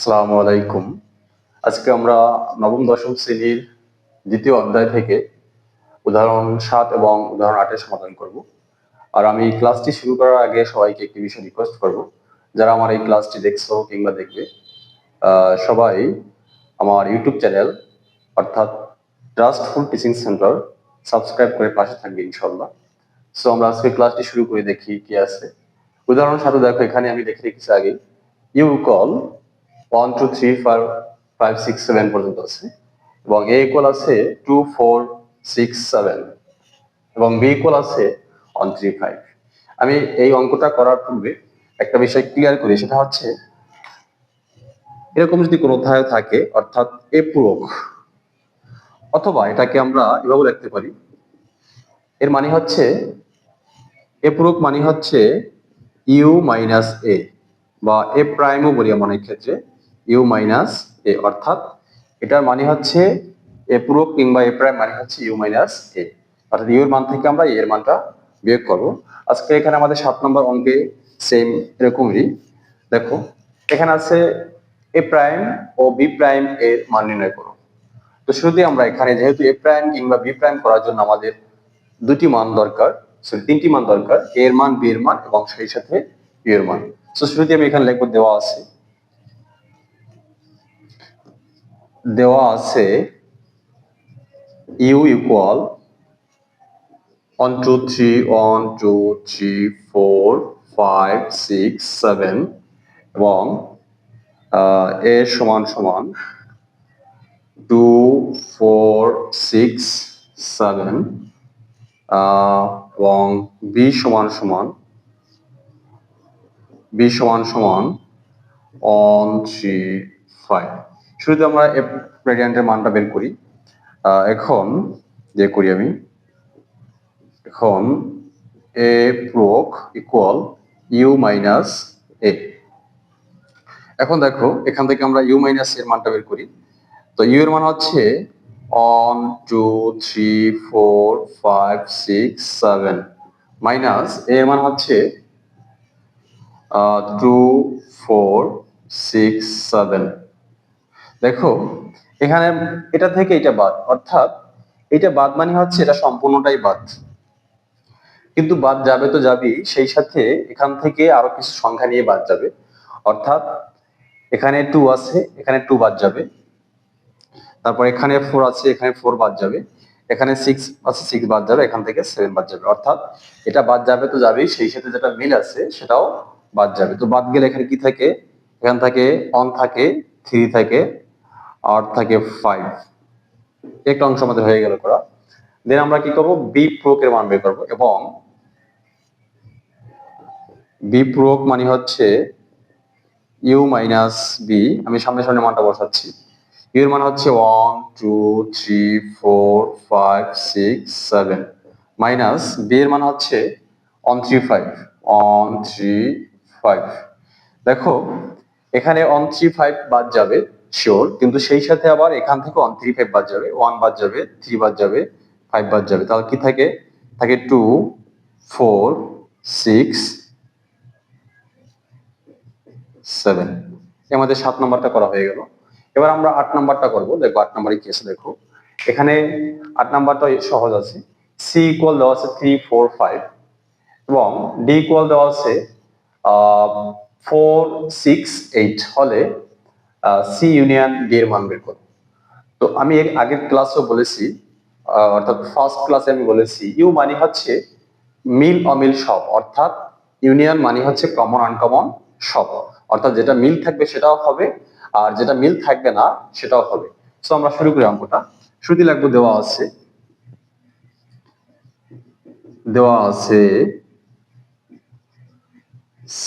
আসসালামু আলাইকুম। আজকে আমরা নবম, দশম শ্রেণির দ্বিতীয় অধ্যায় থেকে উদাহরণ সাত এবং উদাহরণ আটের সমাধান করব। আর আমি ক্লাসটি শুরু করার আগে সবাইকে একটি বিষয় রিকোয়েস্ট করব। যারা আমার এই ক্লাসটি দেখছ কিংবা দেখবে সবাই আমার ইউটিউব চ্যানেল, অর্থাৎ ট্রাস্টফুল টিচিং সেন্টার সাবস্ক্রাইব করে পাশে থাকবে ইনশাল্লাহ সো আমরা আজকে ক্লাসটি শুরু করে দেখি কি আছে। উদাহরণ সাথে দেখো, এখানে আমি দেখে রেখেছি আগে U equal one two three five five six seven পর্যন্ত আছে। এবং এ ইকুয়াল আছে টু ফোর সিক্স সেভেন এবং বি ইকুয়াল আছে ওয়ান থ্রি ফাইভ আমি এই অঙ্কটা করার পূর্বে একটা বিষয় ক্লিয়ার করি, সেটা হচ্ছে এরকম যদি কোনো অধ্যায় থাকে, অর্থাৎ এ পূরক, অথবা এটাকে আমরা এভাবে লিখতে পারি। এর মানে হচ্ছে এ পূরক মানে হচ্ছে ইউ মাইনাস এ বা এ প্রাইমও বলি আমরা ক্ষেত্রে। ইউ মাইনাস এ অর্থাৎ এটার মানে হচ্ছে এ পূরক কিংবা এ প্রাইম মানে হচ্ছে ইউ মাইনাস এ অর্থাৎ ইউ এর মান থেকে আমরা এর মানটা বিয়োগ করব। আজকে এখানে আমাদের সাত নম্বর অঙ্কে সেম এরকমই। দেখো, এখানে আছে এ প্রাইম ও বি প্রাইম এর মান নির্ণয় করো। তো শুরুতে আমরা এখানে যেহেতু এ প্রাইম কিংবা বি প্রাইম করার জন্য আমাদের দুটি মান দরকার সরি তিনটি মান দরকার এর মান বি এর মান এবং সেই সাথে ইউ এর মান। তো শুরুতে আমি এখানে লিখব দেওয়া আছে দেওয়া আছে U equal one two three one two three four five six seven এবং এ সমান সমান টু ফোর সিক্স সেভেন এবং বি সমান সমান বি সমান সমান ওয়ান থ্রি ফাইভ শুরুতে আমরা গ্রেডিয়েন্টের মানটা বের করি এখন যে করি আমি, এখন এ প্রোক ইকুয়াল ইউ মাইনাস এ এখন দেখো, এখান থেকে আমরা ইউ মাইনাস এর মানটা বের করি। তো ইউ এর মান হচ্ছে one two three four five six seven minus A এর মান হচ্ছে টু ফোর সিক্স সেভেন দেখো, এখানে এটা থেকে এটা বাদ, অর্থাৎ এটা বাদ মানে হচ্ছে এটা সম্পূর্ণটাই বাদ। কিন্তু বাদ যাবে তো যাবেই, সেই সাথে এখান থেকে আরও কিছু সংখ্যা নিয়ে বাদ যাবে। অর্থাৎ এখানে টু আছে, এখানে টু বাদ যাবে। তারপর এখানে ফোর আছে, এখানে ফোর বাদ যাবে। এখানে সিক্স আছে সিক্স বাদ যাবে, এখান থেকে সেভেন বাদ যাবে। অর্থাৎ এটা বাদ যাবে তো যাবেই, সেই সাথে যেটা মিল আছে, সেটাও বাদ যাবে। তো বাদ গেলে এখানে কি থাকে? এখান থেকে অন থাকে থ্রি থাকে আর থাকে ফাইভ একটা অংশ আমাদের হয়ে গেল করা। দেন আমরা কি করব? বি প্রোকের মান বের করব এবং বি প্রোক মানে হচ্ছে ইউ মাইনাস বি আমি সামনে সামনে মানটা বসাচ্ছি। ইউ এর মান হচ্ছে one two three four five six seven minus B এর মান হচ্ছে one three five one three five দেখো, এখানে ওয়ান থ্রি ফাইভ বাদ যাবে। শিওর কিন্তু সেই সাথে আবার এখান থেকে ওয়ান থ্রি ফাইভ বাদ যাবে ওয়ান বাদ যাবে থ্রি বাদ যাবে ফাইভ বাদ যাবে। তাহলে কি থাকে? থাকে টু ফোর সিক্স সেভেন আমাদের সাত নাম্বারটা করা হয়ে গেল। এবার আমরা আট নাম্বারটা করব। দেখো আট নাম্বারে কি দেখো। এখানে আট নাম্বারটা সহজ আছে। সি ইকুয়াল দেওয়া আছে থ্রি ফোর ফাইভ এবং ডি ইকুয়াল দেওয়া আছে ফোর সিক্স এইট হলে সি ইউনিয়ন ডি এর মান বের করো তো আমি এর আগের ক্লাসও বলেছি অর্থাৎ ফার্স্ট ক্লাসে আমি বলেছি ইউ মানে হচ্ছে মিল অমিল সব। অর্থাৎ ইউনিয়ন মানে হচ্ছে কমন আনকমন সব। অর্থাৎ যেটা মিল থাকবে সেটাও হবে, আর যেটা মিল থাকবে না, সেটাও হবে। তো আমরা শুরু করি অঙ্কটা। শুরুতে লাগবে দেওয়া আছে। দেওয়া আছে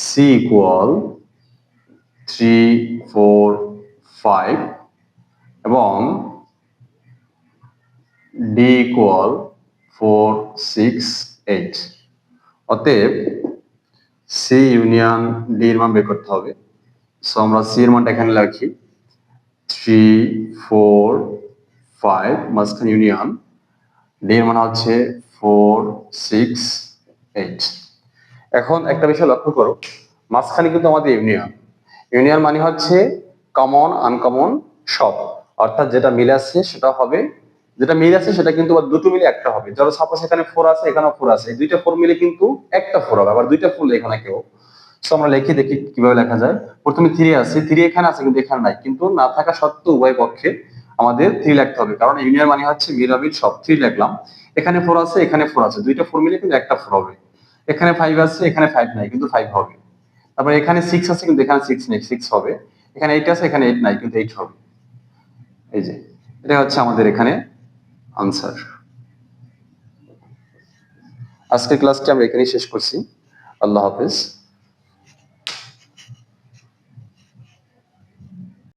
C equal three four five এবং ডি ফোর সিক্স এইট অতএব সি ইউনিয়ন ডি এর মান বের করতে হবে। সো আমরা সি এর মানটা এখানে রাখি। থ্রি ফোর ফাইভ মাঝখানে ইউনিয়ন ডি এর মান হচ্ছে ফোর সিক্স এইট এখন একটা বিষয় লক্ষ্য করো। মাঝখানে কিন্তু আমাদের ইউনিয়ন ইউনিয়ন মানে হচ্ছে কমন আনকমন সব। অর্থাৎ যেটা মিলে আছে সেটা হবে যেটা মিল আছে সেটা কিন্তু আবার দুটো মিলে একটা হবে। ধরো সাপোজ এখানে ফোর আছে এখানে ফোর আছে। এই দুইটা ফোর মিলে কিন্তু একটা ফোর হবে। আবার দুইটা ফুল এখানে কেউ। আমরা লিখি, দেখি কীভাবে লেখা যায়। প্রথমে থ্রি আছে থ্রি এখানে আছে কিন্তু এখানে নাই। কিন্তু না থাকা সত্ত্বেও উভয় পক্ষে আমাদের থ্রি লিখতে হবে। কারণ ইউনিয়ন মানে হচ্ছে মিরামিল সব থ্রি লিখলাম। এখানে ফোর আছে, এখানে ফোর আছে। দুইটা ফোর মিলে কিন্তু একটা ফোর হবে। এখানে ফাইভ আছে, এখানে ফাইভ নাই, কিন্তু ফাইভ হবে। তারপর এখানে সিক্স আছে, কিন্তু এখানে সিক্স নেই। সিক্স হবে। এখানে এইট আছে, এখানে এইট নাই, কিন্তু এইট হবে। এই যে, এটা হচ্ছে আমাদের এখানে আনসার আজকের ক্লাসটি আমরা এখানেই শেষ করছি। আল্লাহ হাফেজ।